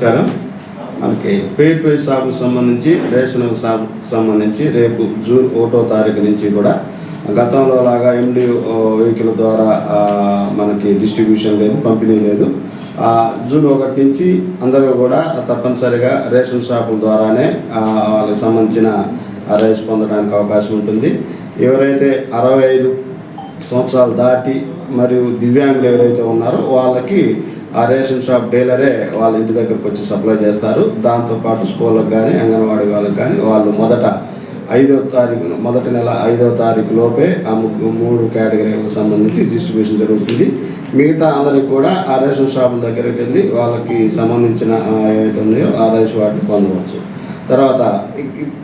నమస్కారం. మనకి పేర్ ప్రైస్ షాప్కి సంబంధించి రేషన్ షాప్ సంబంధించి రేపు జూన్ ఒకటో తారీఖు నుంచి కూడా గతంలో లాగా ఎండి వెహికల్ ద్వారా మనకి డిస్ట్రిబ్యూషన్ లేదు పంపిణీ లేదు. జూన్ ఒకటి నుంచి అందరూ కూడా తప్పనిసరిగా రేషన్ షాపుల ద్వారానే వాళ్ళకి సంబంధించిన రైస్ పొందడానికి అవకాశం ఉంటుంది. ఎవరైతే అరవై ఐదు సంవత్సరాలు దాటి మరియు దివ్యాంగులు ఎవరైతే ఉన్నారో వాళ్ళకి ఆ రేషన్ షాప్ డీలరే వాళ్ళ ఇంటి దగ్గరకు వచ్చి సప్లై చేస్తారు. దాంతోపాటు స్కూళ్ళకి కానీ అంగన్వాడీ వాళ్ళకి కానీ వాళ్ళు మొదట ఐదో తారీఖు మొదటి నెల ఐదో తారీఖు లోపే ఆ మూడు కేటగిరీలకు సంబంధించి డిస్ట్రిబ్యూషన్ జరుగుతుంది. మిగతా అందరికి కూడా ఆ రేషన్ షాపుల దగ్గరికి వెళ్ళి వాళ్ళకి సంబంధించిన ఆ, ఏవైతే ఉన్నాయో ఆ రేషన్ వాటిని పొందవచ్చు. తర్వాత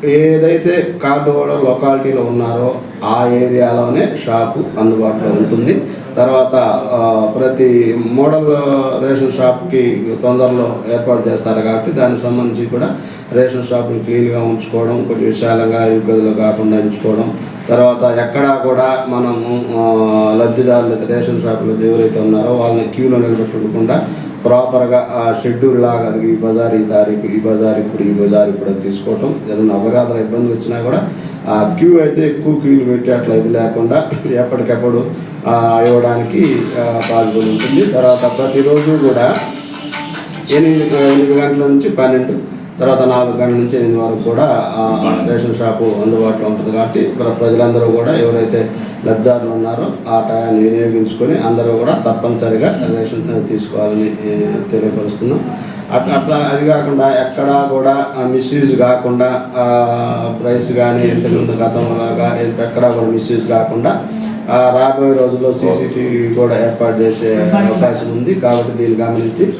ఏదైతే కార్డు లొకాలిటీలో ఉన్నారో ఆ ఏరియాలోనే షాపు అందుబాటులో ఉంటుంది. తర్వాత ప్రతి మోడల్ రేషన్ షాప్కి తొందరలో ఏర్పాటు చేస్తారు కాబట్టి దానికి సంబంధించి కూడా రేషన్ షాప్ని క్లీన్గా ఉంచుకోవడం కొంచెం విశాలంగా ఇబ్బందులు కాకుండా ఉంచుకోవడం తర్వాత ఎక్కడా కూడా మనము లబ్ధిదారులు రేషన్ షాపులు ఎవరైతే ఉన్నారో వాళ్ళని క్యూలో నిలబెట్టకుండా ప్రాపర్గా ఆ షెడ్యూల్ లాగా అది ఈ బజార్ ఈ తారీఖు ఈ బజార్ ఇప్పుడు ఈ బజార్ ఇప్పుడు అని తీసుకోవటం ఏదైనా అవగాహన ఇబ్బంది వచ్చినా కూడా ఆ క్యూ అయితే ఎక్కువ క్యూలు పెట్టి అట్లా ఇది లేకుండా ఎప్పటికప్పుడు ఇవ్వడానికి పాసిబుల్ ఉంటుంది. తర్వాత ప్రతిరోజు కూడా ఎనిమిది ఎనిమిది గంటల నుంచి పన్నెండు తర్వాత నాలుగు గంటల నుంచి ఎనిమిది వరకు కూడా రేషన్ షాపు అందుబాటులో ఉంటుంది కాబట్టి ప్రజలందరూ కూడా ఎవరైతే లబ్ధిదారులు ఉన్నారో ఆ టయాన్ని వినియోగించుకొని అందరూ కూడా తప్పనిసరిగా రేషన్ తీసుకోవాలని తెలియపరుస్తున్నాం. అట్లా అట్లా అది కాకుండా ఎక్కడా కూడా మిస్యూజ్ కాకుండా ప్రైస్ కానీ ఇంతకుముందు గతంలాగా ఎక్కడా కూడా మిస్యూజ్ కాకుండా రాబోయే రోజుల్లో సీసీటీవీ కూడా ఏర్పాటు చేసే అవకాశం ఉంది కాబట్టి దీన్ని గమనించి